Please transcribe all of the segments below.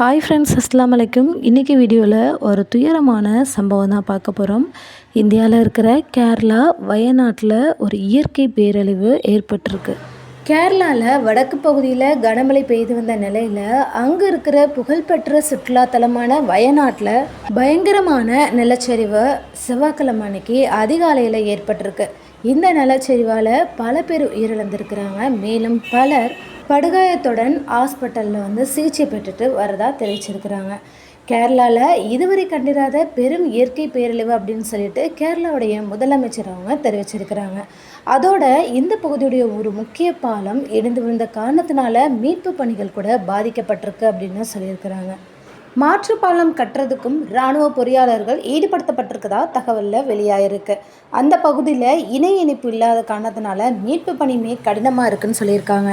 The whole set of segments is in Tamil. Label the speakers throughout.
Speaker 1: ஹாய் ஃப்ரெண்ட்ஸ் அஸ்லாம் வலைக்கும் இன்றைக்கி வீடியோவில் ஒரு துயரமான சம்பவம் தான் பார்க்க போகிறோம் இந்தியாவில் இருக்கிற கேரளா வயநாட்டில் ஒரு இயற்கை பேரழிவு ஏற்பட்டிருக்கு. கேரளாவில் வடக்கு பகுதியில் கனமழை பெய்து வந்த நிலையில் அங்கே இருக்கிற புகழ்பெற்ற சுற்றுலாத்தலமான வயநாட்டில் பயங்கரமான நிலச்சரிவு செவ்வாய்க்கிழமை அன்னைக்கு அதிகாலையில் ஏற்பட்டிருக்கு. இந்த நிலச்சரிவால் பல பேர் உயிரிழந்திருக்கிறாங்க. மேலும் பலர் படுகாயத்துடன் ஹாஸ்பிட்டலில் வந்து சிகிச்சை பெற்றுட்டு வரதா தெரிவிச்சிருக்கிறாங்க. கேரளாவில் இதுவரை கண்டிராத பெரும் இயற்கை பேரழிவு அப்படின்னு சொல்லிட்டு கேரளாவுடைய முதலமைச்சர் அவங்க தெரிவிச்சிருக்கிறாங்க. அதோட இந்த பகுதியுடைய ஒரு முக்கிய பாலம் இடிந்து விழுந்த காரணத்தினால மீட்பு பணிகள் கூட பாதிக்கப்பட்டிருக்கு அப்படின்னு சொல்லியிருக்கிறாங்க. மாற்று பாலம் கட்டுறதுக்கும் இராணுவ பொறியாளர்கள் ஈடுபடுத்தப்பட்டிருக்கதா தகவலில் வெளியாயிருக்கு. அந்த பகுதியில் இணை இணைப்பு இல்லாத காரணத்தினால மீட்பு பணியுமே கடினமாக இருக்குன்னு சொல்லியிருக்காங்க.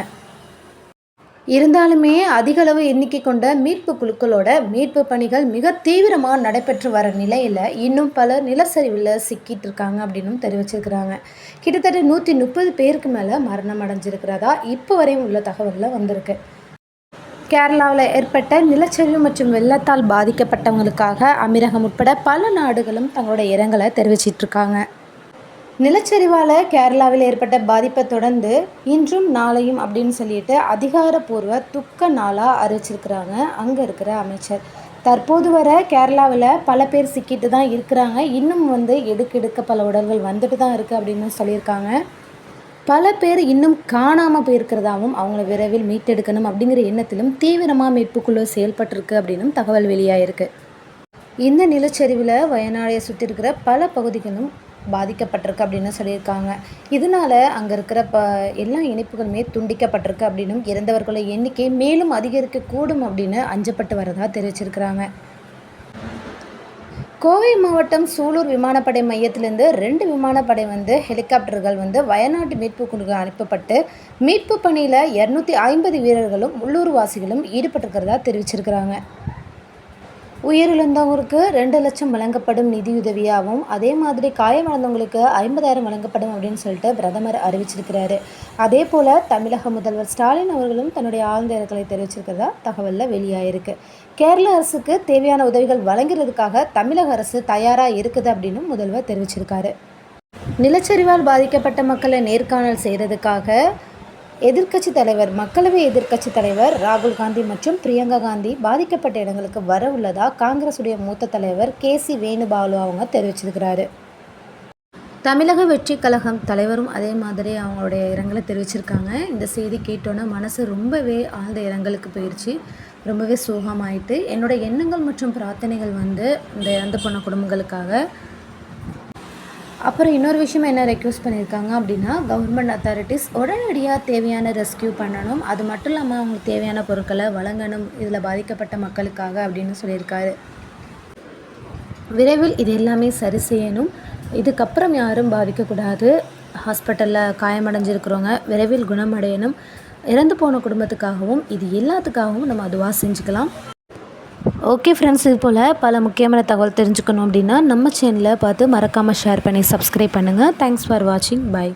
Speaker 1: இருந்தாலுமே அதிகளவு எண்ணிக்கை கொண்ட மீட்பு குழுக்களோட மீட்பு பணிகள் மிக தீவிரமாக நடைபெற்று வர நிலையில் இன்னும் பலர் நிலச்சரிவில் சிக்கிட்டு இருக்காங்க அப்படின்னு தெரிவிச்சிருக்கிறாங்க. கிட்டத்தட்ட நூற்றி முப்பது பேருக்கு மேலே மரணம் அடைஞ்சிருக்கிறதா இப்போ வரையும் உள்ள தகவலில் வந்திருக்கு. கேரளாவில் ஏற்பட்ட நிலச்சரிவு மற்றும் வெள்ளத்தால் பாதிக்கப்பட்டவங்களுக்காக அமீரகம் உட்பட பல நாடுகளும் தங்களோட இரங்கலை தெரிவிச்சிட்ருக்காங்க நிலச்சரிவால் கேரளாவில் ஏற்பட்ட பாதிப்பை தொடர்ந்து இன்றும் நாளையும் அப்படின்னு சொல்லிட்டு அதிகாரப்பூர்வ துக்க நாளாக அறிவிச்சிருக்கிறாங்க. அங்கே இருக்கிற அமைச்சர். தற்போது வர கேரளாவில் பல பேர் சிக்கிட்டு தான் இருக்கிறாங்க. இன்னும் வந்து எடுக்க பல உடல்கள் வந்துட்டு தான் இருக்குது அப்படின்னு சொல்லியிருக்காங்க. பல பேர் இன்னும் காணாமல் போயிருக்கிறதாவும் அவங்கள விரைவில் மீட்டெடுக்கணும் அப்படிங்கிற எண்ணத்திலும் தீவிரமாக மீட்புக்குழு செயல்பட்டிருக்கு அப்படின்னும் தகவல் வெளியாயிருக்கு. இந்த நிலச்சரிவில் வயநாடையை சுற்றி இருக்கிற பல பகுதிகளும் பாதிக்கப்பட்டிருக்கு அப்படின்னு சொல்லியிருக்காங்க. இதனால் அங்கே இருக்கிற ப எல்லா இணைப்புகளுமே துண்டிக்கப்பட்டிருக்கு அப்படின்னும் இறந்தவர்களோட எண்ணிக்கை மேலும் அதிகரிக்கக்கூடும் அப்படின்னு அஞ்சப்பட்டு வரதாக தெரிவிச்சிருக்கிறாங்க. கோவை மாவட்டம் சூலூர் விமானப்படை மையத்திலேருந்து ரெண்டு விமானப்படை வந்து ஹெலிகாப்டர்கள் வந்து வயநாட்டு மீட்பு குழுக்கு அனுப்பப்பட்டு மீட்பு பணியில் இரநூத்தி ஐம்பது வீரர்களும் உள்ளூர்வாசிகளும் ஈடுபட்டிருக்கிறதா தெரிவிச்சிருக்கிறாங்க. உயிரிழந்தவங்களுக்கு ரெண்டு லட்சம் வழங்கப்படும் நிதியுதவியாகவும் அதே மாதிரி காயமடைந்தவங்களுக்கு ஐம்பதாயிரம் வழங்கப்படும் அப்படின்னு சொல்லிட்டு பிரதமர் அறிவிச்சிருக்கிறாரு. அதே போல் தமிழக முதல்வர் ஸ்டாலின் அவர்களும் தன்னுடைய ஆழ்ந்த இரங்கலை தெரிவிச்சிருக்கிறதா தகவலில் வெளியாயிருக்கு. கேரள அரசுக்கு தேவையான உதவிகள் வழங்குறதுக்காக தமிழக அரசு தயாராக இருக்குது அப்படின்னு முதல்வர் தெரிவிச்சிருக்காரு. நிலச்சரிவால் பாதிக்கப்பட்ட மக்களை நேர்காணல் செய்கிறதுக்காக எதிர்க்கட்சி தலைவர் மக்களவை எதிர்க்கட்சி தலைவர் ராகுல் காந்தி மற்றும் பிரியங்கா காந்தி பாதிக்கப்பட்ட இடங்களுக்கு வர உள்ளதா காங்கிரஸுடைய மூத்த தலைவர் கே சி வேணுபாலு அவங்க தெரிவிச்சிருக்கிறாரு. தமிழக வெற்றி கழகம் தலைவரும் அதே மாதிரி அவங்களுடைய இரங்கலை தெரிவிச்சிருக்காங்க. இந்த செய்தி கேட்டோன்னே மனசு ரொம்பவே ஆழ்ந்த இரங்கலுக்கு போயிடுச்சு ரொம்பவே சோகமாயிட்டு என்னோட எண்ணங்கள் மற்றும் பிரார்த்தனைகள் வந்து இந்த இறந்து போன குடும்பங்களுக்காக அப்புறம் இன்னொரு விஷயம் என்ன ரெக்வஸ்ட் பண்ணியிருக்காங்க அப்படின்னா கவர்மெண்ட் அத்தாரிட்டிஸ் உடனடியாக தேவையான ரெஸ்கியூ பண்ணணும். அது மட்டும் இல்லாமல் அவங்களுக்கு தேவையான பொருட்களை வழங்கணும். இதில் பாதிக்கப்பட்ட மக்களுக்காக அப்படின்னு சொல்லியிருக்காரு. விரைவில் இது எல்லாமே சரி செய்யணும். இதுக்கப்புறம் யாரும் பாதிக்கக்கூடாது. ஹாஸ்பிட்டலில் காயமடைஞ்சிருக்கிறவங்க விரைவில் குணமடையணும். இறந்து போன குடும்பத்துக்காகவும் இது எல்லாத்துக்காகவும் நம்ம அதுவாக செஞ்சுக்கலாம். ஓகே ஃப்ரெண்ட்ஸ் இது போல் பல முக்கியமான தகவல் தெரிஞ்சுக்கணும் அப்படின்னா நம்ம சேனலை பார்த்து மறக்காமல் ஷேர் பண்ணி சப்ஸ்கிரைப் பண்ணுங்கள் தேங்க்ஸ் ஃபார் வாட்சிங் பாய்